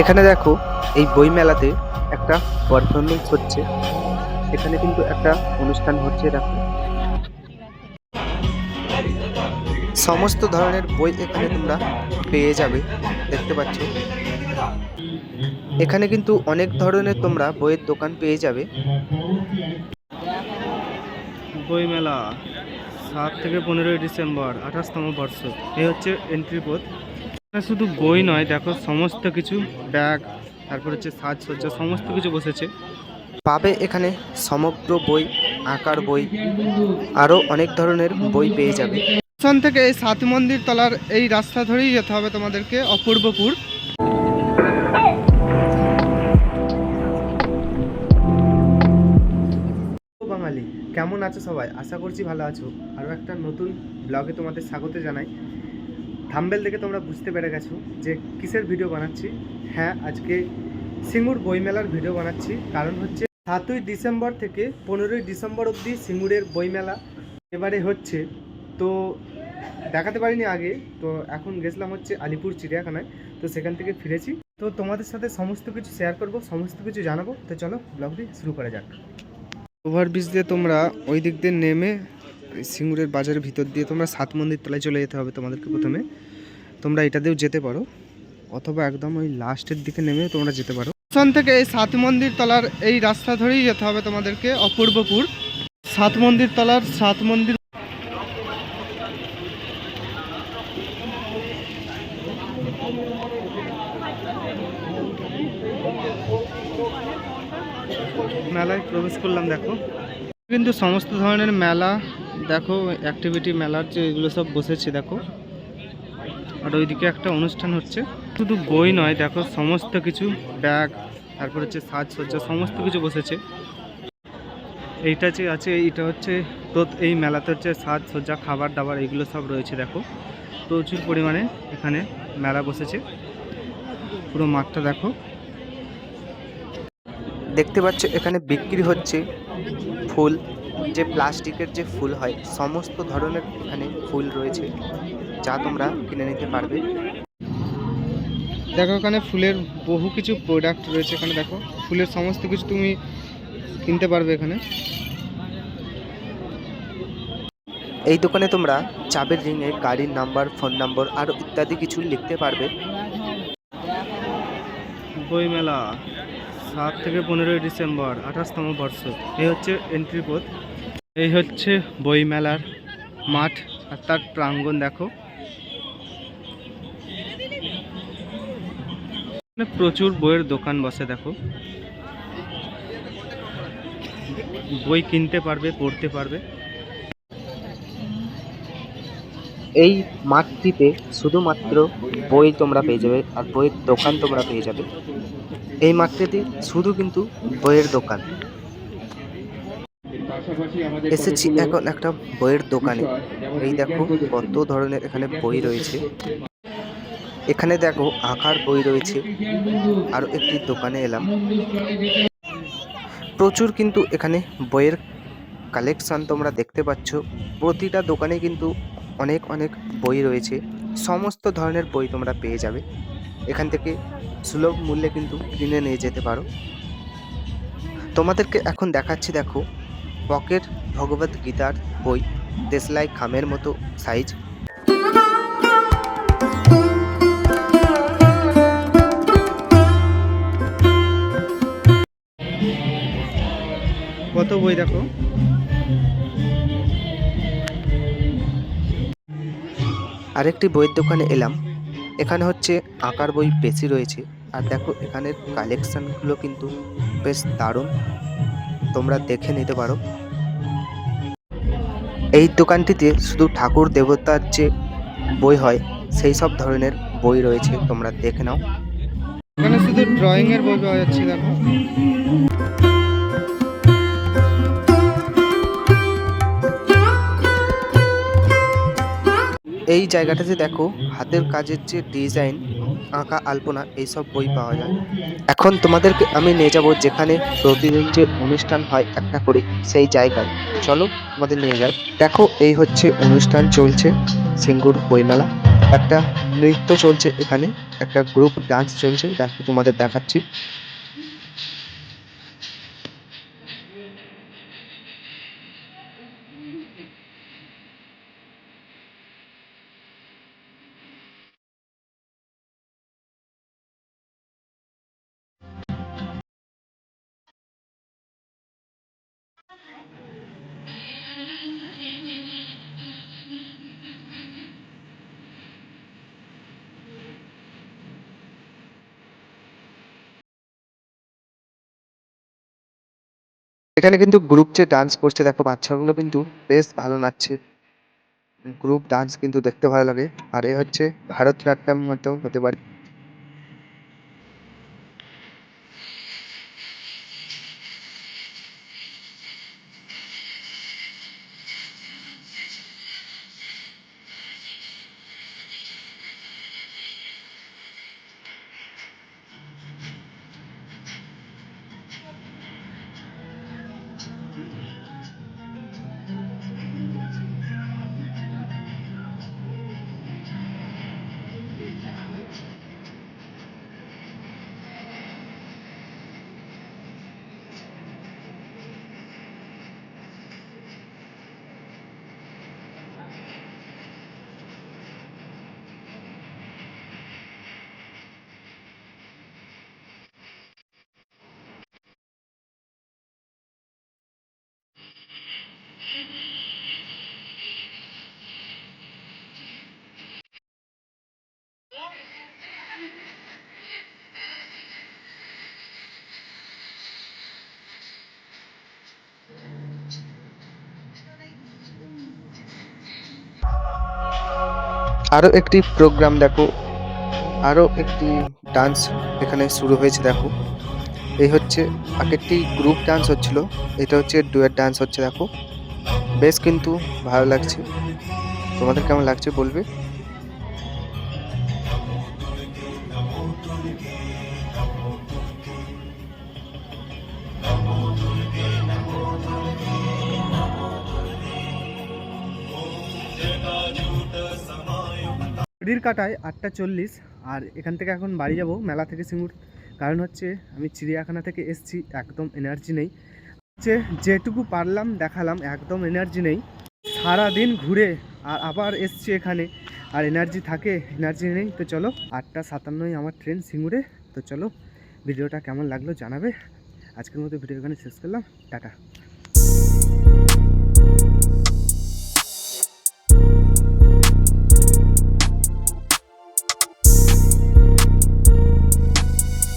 এখানে দেখো, এই বই মেলাতে একটা পারফরমেন্স হচ্ছে। এখানে কিন্তু একটা অনুষ্ঠান হচ্ছে, দেখো। সমস্ত ধরনের বই এখানে তোমরা পেয়ে যাবে, দেখতে পাচ্ছ। এখানে কিন্তু অনেক ধরনের তোমরা বইয়ের দোকান পেয়ে যাবে। বইমেলা, সাত থেকে পনেরোই ডিসেম্বর, আঠাশতম বর্ষ। এই হচ্ছে এন্ট্রি পথ শুধু বই নয় দেখো সমস্ত কিছু ব্যাগ তারপর হচ্ছে সাজসজ্জা সমস্ত কিছু বসেছে। পাবে এখানে সমগ্র বই আঁকার বই আরও অনেক ধরনের বই পেয়ে যাবে। স্টেশন থেকে এই সাত মন্দির তলার এই রাস্তা ধরেই যেতে হবে তোমাদেরকে অপূর্বপুর। বাঙালি কেমন আছো সবাই? আশা করছি ভালো আছো। আরও একটা নতুন ব্লগে তোমাদের স্বাগত জানাই। থাম্বেল দেখে তোমরা বুঝতে পেরে গেছো যে কিসের ভিডিও বানাচ্ছি। হ্যাঁ আজকে সিঙ্গুর বইমেলার ভিডিও বানাচ্ছি। কারণ হচ্ছে সাতই ডিসেম্বর থেকে পনেরোই ডিসেম্বর অবধি সিঙ্গুরের বইমেলা। এবারে হচ্ছে, তো দেখাতে পারিনি আগে, তো এখন গেছিলাম হচ্ছে আলিপুর চিড়িয়াখানায়, তো সেখান থেকে ফিরেছি। তো তোমাদের সাথে সমস্ত কিছু শেয়ার করব, সমস্ত কিছু জানাব। তো চলো ব্লগটি শুরু করা যাক। ওভারব্রিজ দিয়ে তোমরা ওই দিক দিয়ে নেমে সিঙ্গুরের বাজারের ভিতর দিয়ে তোমরা সাত মন্দির তলায় চলে যেতে হবে তোমাদেরকে প্রথমে। তোমরা এটা দিয়েও যেতে পারো, অথবা একদম ওই লাস্টের দিকে নেমে তোমরা যেতে পারো। স্টেশন থেকে এই সাত মন্দির তলার এই রাস্তা ধরেই যেতে হবে তোমাদেরকে, অপূর্বপুর। সাত মন্দির তলার সাত মন্দির মেলায় প্রবেশ করলাম, দেখো। কিন্তু সমস্ত ধরনের মেলা দেখো অ্যাক্টিভিটি মেলার যে এগুলো সব বসেছে, দেখো। আর ওইদিকে একটা অনুষ্ঠান হচ্ছে। শুধু বই নয়, দেখো, সমস্ত কিছু, ব্যাগ, তারপর হচ্ছে সাজসজ্জা, সমস্ত কিছু বসেছে। এইটা যে আছে, এইটা হচ্ছে, তো এই মেলাতে হচ্ছে সাজসজ্জা খাবার দাবার এগুলো সব রয়েছে, দেখো। প্রচুর পরিমাণে এখানে মেলা বসেছে। পুরো মাঠটা দেখো। দেখতে পাচ্ছ, এখানে বিক্রি হচ্ছে ফুল। যে প্লাস্টিকের যে ফুল হয় সমস্ত ধরনের এখানে ফুল রয়েছে যা তোমরা কিনে নিতে পারবে। দেখো এখানে ফুলের বহু কিছু প্রোডাক্ট রয়েছে এখানে দেখো। ফুলের সমস্ত কিছু তুমি কিনতে পারবে এখানে। এই দোকানে তোমরা চাবের রিংয়ে গাড়ির নাম্বার ফোন নাম্বার আরও ইত্যাদি কিছু লিখতে পারবে। বইমেলা সাত থেকে পনেরোই ডিসেম্বর আঠাশতম বর্ষ এই হচ্ছে এন্ট্রি পথ এই হচ্ছে বইমেলার মাঠ আর তার প্রাঙ্গণ, দেখো। প্রচুর বইয়ের দোকান বসে, দেখো। বই কিনতে পারবে, পড়তে পারবে। এই মাঠটিতে শুধুমাত্র বই তোমরা পেয়ে যাবে আর বইয়ের দোকান তোমরা পেয়ে যাবে। এই মাঠটিতে শুধু কিন্তু বইয়ের দোকান। এসেছি এখন একটা বইয়ের দোকানে। এই দেখো কত ধরনের এখানে বই রয়েছে। এখানে দেখো আঁকার বই রয়েছে। আর একটি দোকানে এলাম। প্রচুর কিন্তু এখানে বইয়ের কালেকশন তোমরা দেখতে পাচ্ছ। প্রতিটা দোকানে কিন্তু অনেক অনেক বই রয়েছে। সমস্ত ধরনের বই তোমরা পেয়ে যাবে। এখান থেকে সুলভ মূল্যে কিন্তু কিনে নিয়ে যেতে পারো। তোমাদেরকে এখন দেখাচ্ছি দেখো পকেট, ভগবত গীতার বই, দেশলাই খামের মতো সাইজ। কত বই দেখো? আরেকটি বইয়ের দোকানে এলাম। এখানে হচ্ছে আঁকার বই বেশি রয়েছে। আর দেখো, এখানের কালেকশনগুলো কিন্তু বেশ দারুণ। তোমরা দেখে নিতে পারো। এই দোকানটিতে শুধু ঠাকুর দেবতার যে বই হয় সেই সব ধরনের বই রয়েছে তোমরা দেখে নাও। এখানে শুধু ড্রয়িং এর বই পাওয়া যাচ্ছে দেখো। এই জায়গাটাতে দেখো হাতের কাজের যে ডিজাইন আঁকা, আলপনা এইসব বই পাওয়া যায়। এখন তোমাদেরকে আমি নিয়ে যাব যেখানে প্রতিদিন যে অনুষ্ঠান হয় একটা করে, সেই জায়গায়। চলো তোমাদের নিয়ে যাই। দেখো, এই হচ্ছে অনুষ্ঠান চলছে, সিঙ্গুর বইমেলা। একটা নৃত্য চলছে এখানে, একটা গ্রুপ ডান্স চলছে দেখো তোমাদের দেখাচ্ছি। এখানে কিন্তু গ্রুপ যে ডান্স করছে, দেখো বাচ্চাগুলো কিন্তু বেশ ভালো নাচছে। গ্রুপ ডান্স কিন্তু দেখতে ভালো লাগে। আর এ হচ্ছে ভারতনাট্যম মতো হতে পারে। আরও একটি প্রোগ্রাম দেখো। আরও একটি ডান্স এখানে শুরু হয়েছে, দেখো। এই হচ্ছে, আগেরটি গ্রুপ ডান্স হচ্ছিল, এটা হচ্ছে ডুয়েট ডান্স হচ্ছে, দেখো। বেশ কিন্তু ভালো লাগছে। তোমাদের কেমন লাগছে বলবে? ঘড়ির কাটায় আটটা চল্লিশ, আর এখান থেকে এখন বাড়ি যাব মেলা থেকে সিঙ্গুর। কারণ হচ্ছে আমি চিড়িয়াখানা থেকে এসছি, একদম এনার্জি নেই। হচ্ছে যেটুকু পারলাম, দেখালাম, একদম এনার্জি নেই। সারা দিন ঘুরে আর আবার এসছি এখানে, আর এনার্জি থাকে এনার্জি নেই। তো চলো, আটটা সাতান্নই আমার ট্রেন সিঙ্গুরে। তো চলো, ভিডিওটা কেমন লাগল জানাবে। আজকের মতো ভিডিও এখানে শেষ করলাম। টাটা।